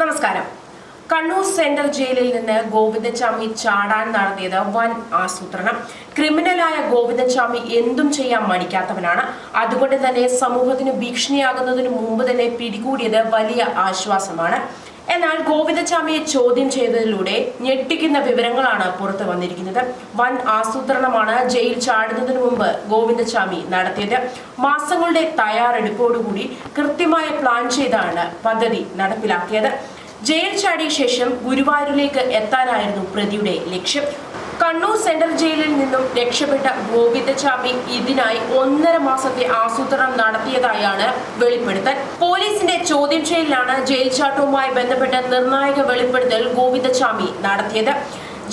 നമസ്കാരം. കണ്ണൂർ സെൻട്രൽ ജയിലിൽ നിന്ന് ഗോവിന്ദചാമി ചാടാൻ നടത്തിയത് വൻ ആസൂത്രണം. ക്രിമിനലായ ഗോവിന്ദചാമി എന്തും ചെയ്യാൻ മടിക്കാത്തവനാണ്. അതുകൊണ്ട് തന്നെ സമൂഹത്തിന് ഭീഷണിയാകുന്നതിന് മുമ്പ് തന്നെ പിടികൂടിയത് വലിയ ആശ്വാസമാണ്. എന്നാൽ ഗോവിന്ദസ്വാമിയെ ചോദ്യം ചെയ്തതിലൂടെ ഞെട്ടിക്കുന്ന വിവരങ്ങളാണ് പുറത്തു വന്നിരിക്കുന്നത്. വൻ ആസൂത്രണമാണ് ജയിൽ ചാടുന്നതിന് മുമ്പ് ഗോവിന്ദസ്വാമി നടത്തിയത്. മാസങ്ങളുടെ തയ്യാറെടുപ്പോടുകൂടി കൃത്യമായ പ്ലാൻ ചെയ്താണ് പദ്ധതി നടപ്പിലാക്കിയത്. ജയിൽ ചാടിയ ശേഷം ഗുരുവായൂരിലേക്ക് എത്താനായിരുന്നു പ്രതിയുടെ ലക്ഷ്യം. കണ്ണൂർ സെൻട്രൽ ജയിലിൽ നിന്നും രക്ഷപ്പെട്ട ഗോവിന്ദചാമി ഇതിനായി ഒന്നര മാസത്തെ ആസൂത്രണം നടത്തിയതായാണ് വെളിപ്പെടുത്തൽ. പോലീസിന്റെ ചോദ്യം ചെയ്യലിലാണ് ജയിൽ ചാട്ടവുമായി ബന്ധപ്പെട്ട നിർണായക വെളിപ്പെടുത്തൽ ഗോവിന്ദചാമി നടത്തിയത്.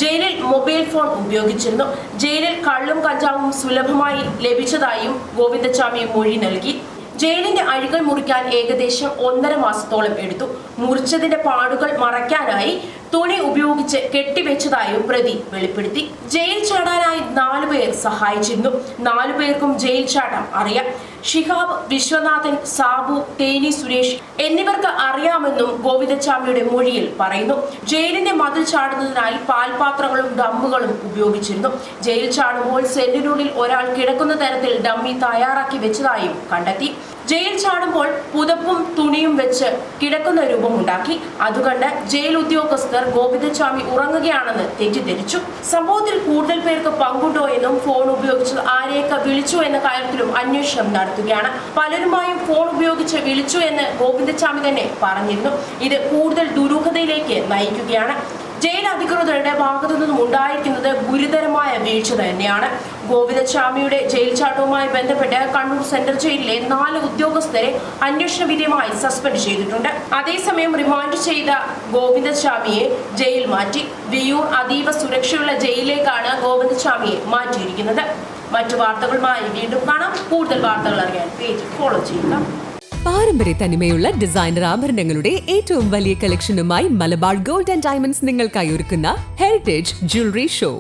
ജയിലിൽ മൊബൈൽ ഫോൺ ഉപയോഗിച്ചിരുന്നു. ജയിലിൽ കള്ളും കഞ്ചാവും സുലഭമായി ലഭിച്ചതായും ഗോവിന്ദചാമി മൊഴി നൽകി. ജയിലിന്റെ അഴികൾ മുറിക്കാൻ ഏകദേശം ഒന്നര മാസത്തോളം എടുത്തു. മുറിച്ചതിന്റെ പാടുകൾ മറയ്ക്കാനായി തുണി ഉപയോഗിച്ച് കെട്ടിവെച്ചതായും പ്രതി വെളിപ്പെടുത്തി. ജയിൽ ചാടാനായി നാലുപേർ സഹായിച്ചിരുന്നു. നാലു പേർക്കും ജയിൽ ചാട്ടം അറിയാം. ഷിഹാബ് വിശ്വനാഥൻ സാബു തേനി സുരേഷ് എന്നിവർക്ക് അറിയാമെന്നും ഗോവിന്ദച്ചാമിയുടെ മൊഴിയിൽ പറയുന്നു. ജയിലിന്റെ മതിൽ ചാടുന്നതിനായി പാൽപാത്രങ്ങളും ഡമ്മുകളും ഉപയോഗിച്ചിരുന്നു. ജയിൽ ചാടുമ്പോൾ സെല്ലിനുള്ളിൽ ഒരാൾ കിടക്കുന്ന തരത്തിൽ ഡമ്മി തയ്യാറാക്കി വെച്ചതായും കണ്ടെത്തി. ജയിൽ ചാടുമ്പോൾ പുതപ്പും തുണിയും വെച്ച് കിടക്കുന്ന രൂപമുണ്ടാക്കി. അതുകണ്ട് ജയിൽ ഉദ്യോഗസ്ഥർ ഗോവിന്ദസ്വാമി ഉറങ്ങുകയാണെന്ന് തെറ്റിദ്ധരിച്ചു. സംഭവത്തിൽ കൂടുതൽ പേർക്ക് പങ്കുണ്ടോ എന്നും ഫോൺ ഉപയോഗിച്ച് ആരെയൊക്കെ വിളിച്ചു എന്ന കാര്യത്തിലും അന്വേഷണം നടത്തുകയാണ്. പലരുമായും ഫോൺ ഉപയോഗിച്ച് വിളിച്ചു എന്ന് ഗോവിന്ദസ്വാമി തന്നെ പറഞ്ഞിരുന്നു. ഇത് കൂടുതൽ ദുരൂഹതയിലേക്ക് നയിക്കുകയാണ്. ജയിൽ അധികൃതരുടെ ഭാഗത്തു നിന്നും ഉണ്ടായിരിക്കുന്നത് ഗുരുതരമായ വീഴ്ച തന്നെയാണ്. ഗോവിന്ദസ്വാമിയുടെ ജയിൽ ചാട്ടവുമായി ബന്ധപ്പെട്ട് കണ്ണൂർ സെൻട്രൽ ജയിലിലെ നാല് ഉദ്യോഗസ്ഥരെ അന്വേഷണ വിധേയമായി സസ്പെൻഡ് ചെയ്തിട്ടുണ്ട്. അതേസമയം റിമാൻഡ് ചെയ്ത ഗോവിന്ദസ്വാമിയെ ജയിൽ മാറ്റി. വിയൂർ അതീവ സുരക്ഷയുള്ള ജയിലിലേക്കാണ് ഗോവിന്ദസ്വാമിയെ മാറ്റിയിരിക്കുന്നത്. മറ്റു വാർത്തകളുമായി വീണ്ടും കാണാം. കൂടുതൽ വാർത്തകൾ അറിയാൻ പേജ് ഫോളോ ചെയ്യുക. പാരമ്പര്യ തനിമയുള്ള ഡിസൈനർ ആഭരണങ്ങളുടെ ഏറ്റവും വലിയ കളക്ഷനുമായി മലബാർ ഗോൾഡ് ആൻഡ് ഡയമണ്ട്സ് നിങ്ങൾക്കായി ഒരുക്കുന്ന ഹെറിറ്റേജ് ജ്വല്ലറി ഷോ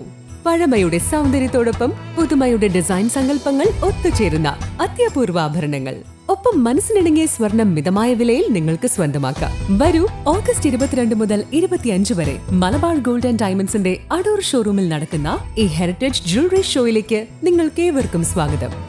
പഴമയുടെ സൗന്ദര്യത്തോടൊപ്പം പുതുമയുടെ ഡിസൈൻ സങ്കല്പങ്ങൾ ഒത്തുചേരുന്ന അത്യപൂർവ ആഭരണങ്ങൾ ഒപ്പം മനസ്സിനിണങ്ങിയ സ്വർണം മിതമായ വിലയിൽ നിങ്ങൾക്ക് സ്വന്തമാക്കാം. വരൂ ഓഗസ്റ്റ് ഇരുപത്തിരണ്ട് മുതൽ ഇരുപത്തിയഞ്ച് വരെ മലബാർ ഗോൾഡ് ആൻഡ് ഡയമണ്ട്സിന്റെ അടൂർ ഷോറൂമിൽ നടക്കുന്ന ഈ ഹെറിറ്റേജ് ജ്വല്ലറി ഷോയിലേക്ക് നിങ്ങൾക്ക് ഏവർക്കും സ്വാഗതം.